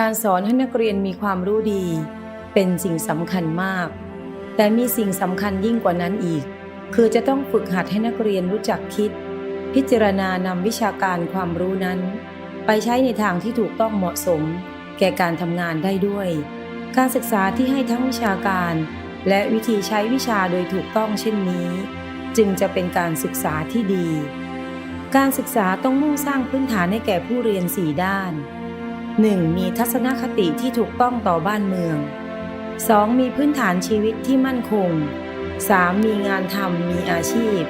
การสอนให้นักเรียนมีความรู้ดี เป็นสิ่งสำคัญมาก แต่มีสิ่งสำคัญยิ่งกว่านั้นอีก คือจะต้องฝึกหัดให้นักเรียนรู้จักคิด พิจารณานำวิชาการความรู้นั้น ไปใช้ในทางที่ถูกต้องเหมาะสม แก่การทำงานได้ด้วย การศึกษาที่ให้ทั้งวิชาการ และวิธีใช้วิชาโดยถูกต้องเช่นนี้ จึงจะเป็นการศึกษาที่ดี การศึกษาต้องมุ่งสร้างพื้นฐานให้แก่ผู้เรียน4ด้าน 1. มีทัศนคติที่ถูกต้องต่อบ้านเมือง 2. มีพื้นฐานชีวิตที่มั่นคง 3. มีงานทำมีอาชีพ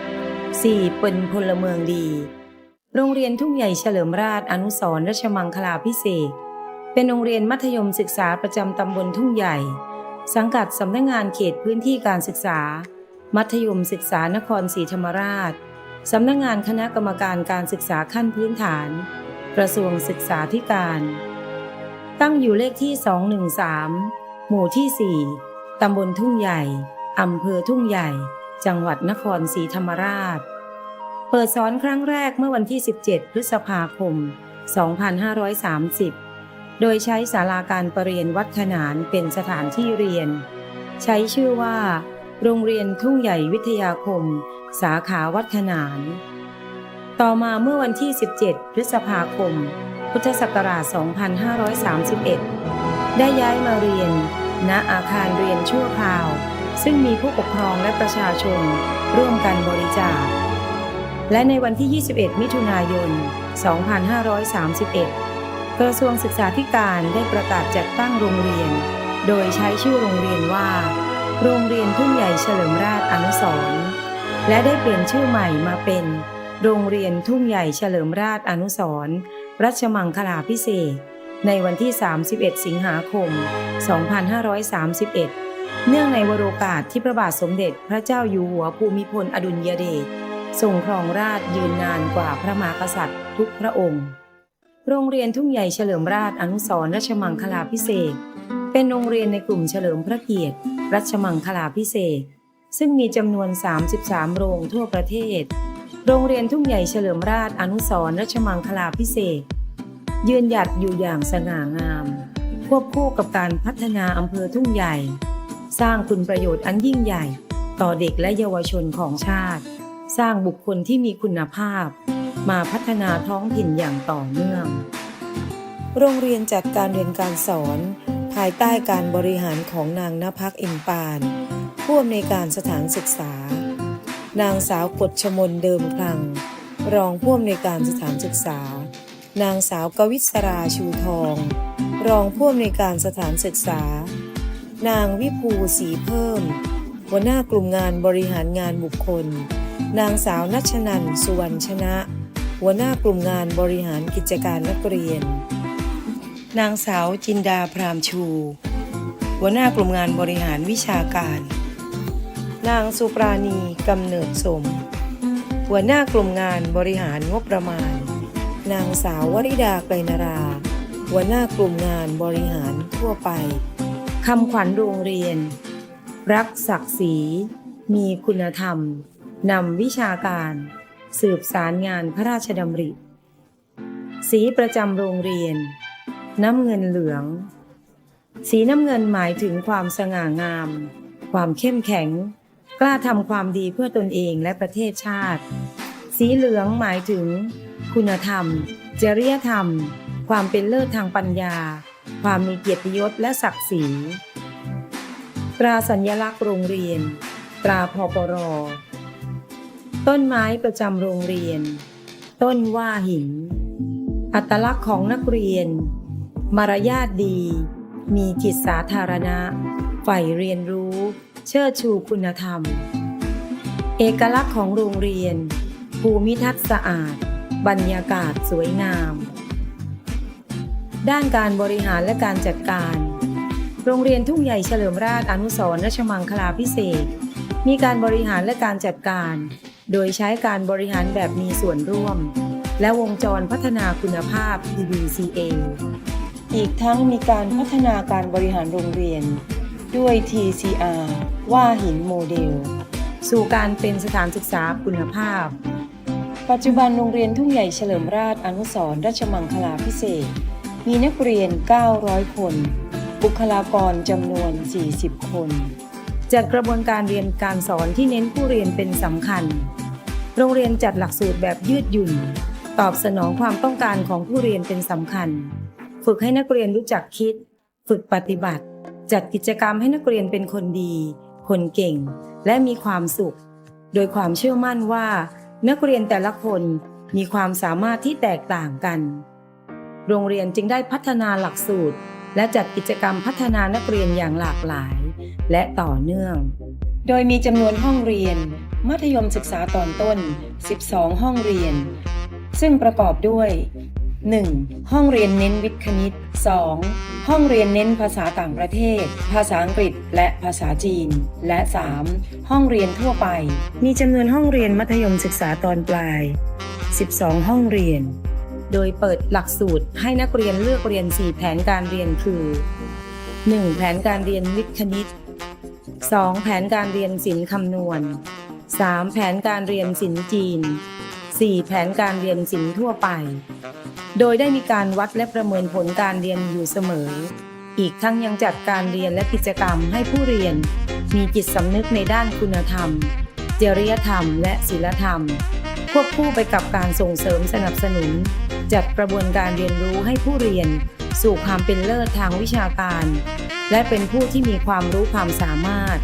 4. เป็นพลเมืองดี โรงเรียนทุ่งใหญ่เฉลิมราชอนุสร์ราชมังคลาพิเศษ เป็นโรงเรียนมัธยมศึกษาประจำตำบลทุ่งใหญ่ สังกัดสำนักงานเขตพื้นที่การศึกษา มัธยมศึกษานครศรีธรรมราชสำนักงานคณะกรรมการการศึกษาขั้นพื้นฐานกระทรวงศึกษาธิการ ตั้งอยู่เลขที่ 213 หมู่ที่ 4 ตำบลทุ่งใหญ่ อำเภอทุ่งใหญ่ จังหวัดนครศรีธรรมราช เปิดสอนครั้งแรกเมื่อวันที่ 17 พฤษภาคม 2530 โดยใช้ศาลาการประเรียนวัดขนานเป็นสถานที่เรียน ใช้ชื่อว่า โรงเรียนทุ่งใหญ่วิทยาคม สาขาวัดขนาน ต่อมาเมื่อวันที่ 17 พฤษภาคม พุทธศักราช 2531 ได้ย้ายมาเรียน ณ อาคารเรียนชั่วคราว ซึ่งมีผู้ปกครองและประชาชนร่วมกันบริจาค และในวันที่ 21 มิถุนายน 2531 กระทรวงศึกษาธิการได้ประกาศจัดตั้งโรงเรียน โดยใช้ชื่อโรงเรียนว่า โรงเรียนทุ่งใหญ่เฉลิมราชอนุสรณ์และได้เปลี่ยนชื่อใหม่มาเป็น โรงเรียนทุ่งใหญ่เฉลิมราชอนุสรณ์ รัชมังคลาพิเศษในวันที่ 31 สิงหาคม 2531 เนื่องในวโรกาสที่พระบาทสมเด็จพระเจ้าอยู่หัวภูมิพลอดุลยเดชทรงครองราชยืนนานกว่าพระมหากษัตริย์ทุกพระองค์ โรงเรียนทุ่งใหญ่เฉลิมราชอนุสรรัชมังคลาพิเศษเป็นโรงเรียนในกลุ่มเฉลิมพระเกียรติ รัชมังคลาพิเศษซึ่งมีจำนวน 33 โรงทั่วประเทศ โรงเรียนทุ่งใหญ่เฉลิมราชอนุสร์รัชมังคลาพิเศษ ยืนหยัดอยู่อย่างสง่างาม ควบคู่กับการพัฒนาอำเภอทุ่งใหญ่ สร้างคุณประโยชน์อันยิ่งใหญ่ ต่อเด็กและเยาวชนของชาติ สร้างบุคคลที่มีคุณภาพ มาพัฒนาท้องถิ่นอย่างต่อเนื่อง โรงเรียนจัดการเรียนการสอน ภายใต้การบริหารของนางนภักอินปานผู้อำนวยการสถานศึกษา นางสาวกฎชมนเดิมคลัง รองผู้อำนวยการสถานศึกษา นางสาวกวิศราชูทอง รองผู้อำนวยการสถานศึกษา นางวิภูศรีเพิ่ม หัวหน้ากลุ่มงานบริหารงานบุคคล นางสาวนัชนันสุวรรณชนะ หัวหน้ากลุ่มงานบริหารกิจการนักเรียน นางสาวจินดาพรามชู หัวหน้ากลุ่มงานบริหารวิชาการ นางสุปราณีกำเนิดสม หัวหน้ากลุ่มงานบริหารงบประมาณ นางสาววริดาไกรนารา หัวหน้ากลุ่มงานบริหารทั่วไปคำขวัญโรงเรียน รักศักดิ์ศรี มีคุณธรรมนำวิชาการ สืบสารงานพระราชดำริ สีประจำโรงเรียน น้ำเงินเหลือง สีน้ำเงินหมายถึงความสง่างาม ความเข้มแข็ง กล้าทำความดีเพื่อตนเองและประเทศชาติ สีเหลืองหมายถึง คุณธรรม จริยธรรม ความเป็นเลิศทางปัญญา ความมีเกียรติยศและศักดิ์ศรี ตราสัญลักษณ์โรงเรียน ตราพปร ต้นไม้ประจำโรงเรียน ต้นว่าหิน อัตลักษณ์ของนักเรียน มารยาทดี มีจิตสาธารณะใฝ่เรียนรู้ เชิดชูคุณธรรม เอกลักษณ์ของโรงเรียน ภูมิทัศน์สะอาด บรรยากาศสวยงาม ด้านการบริหารและการจัดการ โรงเรียนทุ่งใหญ่เฉลิมราชอนุสรณ์ราชมังคลาพิเศษ มีการบริหารและการจัดการ โดยใช้การบริหารแบบมีส่วนร่วม และวงจรพัฒนาคุณภาพ PDCA อีกทั้งมีการพัฒนาการบริหารโรงเรียน ด้วย TCR ว่าหินโมเดล สู่การเป็นสถานศึกษาคุณภาพ ปัจจุบันโรงเรียนทุ่งใหญ่เฉลิมราชอนุสรราชมังคลาพิเศษ มีนักเรียน 900 คน บุคลากรจำนวน 40 คนจัดกระบวนการเรียนการสอนที่เน้นผู้เรียนเป็นสำคัญ โรงเรียนจัดหลักสูตรแบบยืดหยุ่น ตอบสนองความต้องการของผู้เรียนเป็นสำคัญ ฝึกให้นักเรียนรู้จักคิด ฝึกปฏิบัติ จัดกิจกรรมให้นักเรียนเป็นคนดี คนเก่ง และมีความสุข โดยความเชื่อมั่นว่า นักเรียนแต่ละคนมีความสามารถที่แตกต่างกัน โรงเรียนจึงได้พัฒนาหลักสูตร และจัดกิจกรรมพัฒนานักเรียนอย่างหลากหลาย และต่อเนื่อง โดยมีจำนวนห้องเรียน มัธยมศึกษาตอนต้น 12 ห้องเรียน ซึ่งประกอบด้วย 1. ห้องเรียนเน้นวิทย์คณิต 2. ห้องเรียนเน้นภาษาต่างประเทศ ภาษาอังกฤษและภาษาจีน และ 3. ห้องเรียนทั่วไป มีจำนวนห้องเรียนมัธยมศึกษาตอนปลาย 12 ห้องเรียน โดยเปิดหลักสูตรให้นักเรียนเลือกเรียน 4 แผนการเรียนคือ 1. แผนการเรียนวิทย์คณิต 2. แผนการเรียนศิลป์คำนวณ 3. แผนการเรียนศิลป์จีน 4. แผนการเรียนศิลป์ทั่วไป โดยได้มีการวัดและประเมินผลการเรียนอยู่เสมอ อีกทั้งยังจัดการเรียนและกิจกรรมให้ผู้เรียน มีจิตสำนึกในด้านคุณธรรม จริยธรรม และศีลธรรม ควบคู่ไปกับการส่งเสริมสนับสนุน จัดกระบวนการเรียนรู้ให้ผู้เรียน สู่ความเป็นเลิศทางวิชาการ และเป็นผู้ที่มีความรู้ความสามารถ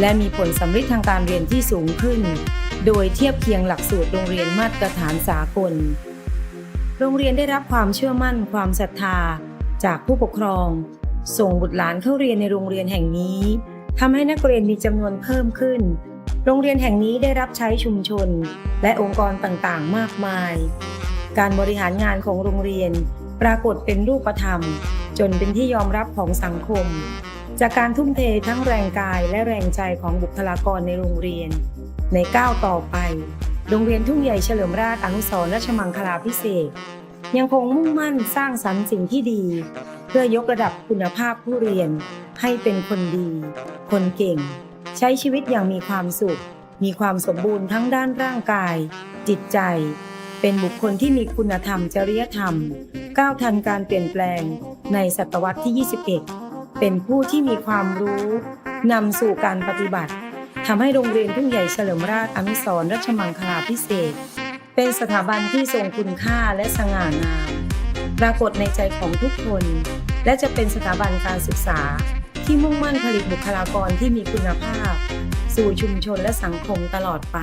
และมีผลสำเร็จทางการเรียนที่สูงขึ้น โดยเทียบเคียงหลักสูตรโรงเรียนมาตรฐานสากล โรงเรียนได้รับความเชื่อมั่นความศรัทธา จากผู้ปกครอง ส่งบุตรหลานเข้าเรียนในโรงเรียนแห่งนี้ทำให้นักเรียนมีจำนวนเพิ่มขึ้น โรงเรียนแห่งนี้ได้รับใช้ชุมชน และองค์กรต่างๆ มากมาย การบริหารงานของโรงเรียน ปรากฏเป็นรูปธรรม จนเป็นที่ยอมรับของสังคม จากการทุ่มเททั้งแรงกายและแรงใจของบุคลากรในโรงเรียน ในก้าวต่อไป โรงเรียนทุ่งใหญ่เฉลิมราชอนุสรณ์ราชมังคลาพิเศษยังคงมุ่งมั่นสร้างสรรค์สิ่งที่ดี เพื่อยกระดับคุณภาพผู้เรียน ให้เป็นคนดี คนเก่ง ใช้ชีวิตอย่างมีความสุข มีความสมบูรณ์ทั้งด้านร่างกาย จิตใจ เป็นบุคคลที่มีคุณธรรมจริยธรรม ก้าวทันการเปลี่ยนแปลงในศตวรรษที่ 21 เป็นผู้ที่มีความรู้นำสู่การปฏิบัติ ทำให้โรงเรียนทุ่งใหญ่เฉลิมราชอนุสรรัชมังคลาพิเศษ เป็นสถาบันที่ทรงคุณค่าและสง่างาม ปรากฏในใจของทุกคน และจะเป็นสถาบันการศึกษาที่มุ่งมั่นผลิตบุคลากรที่มีคุณภาพ สู่ชุมชนและสังคมตลอดไป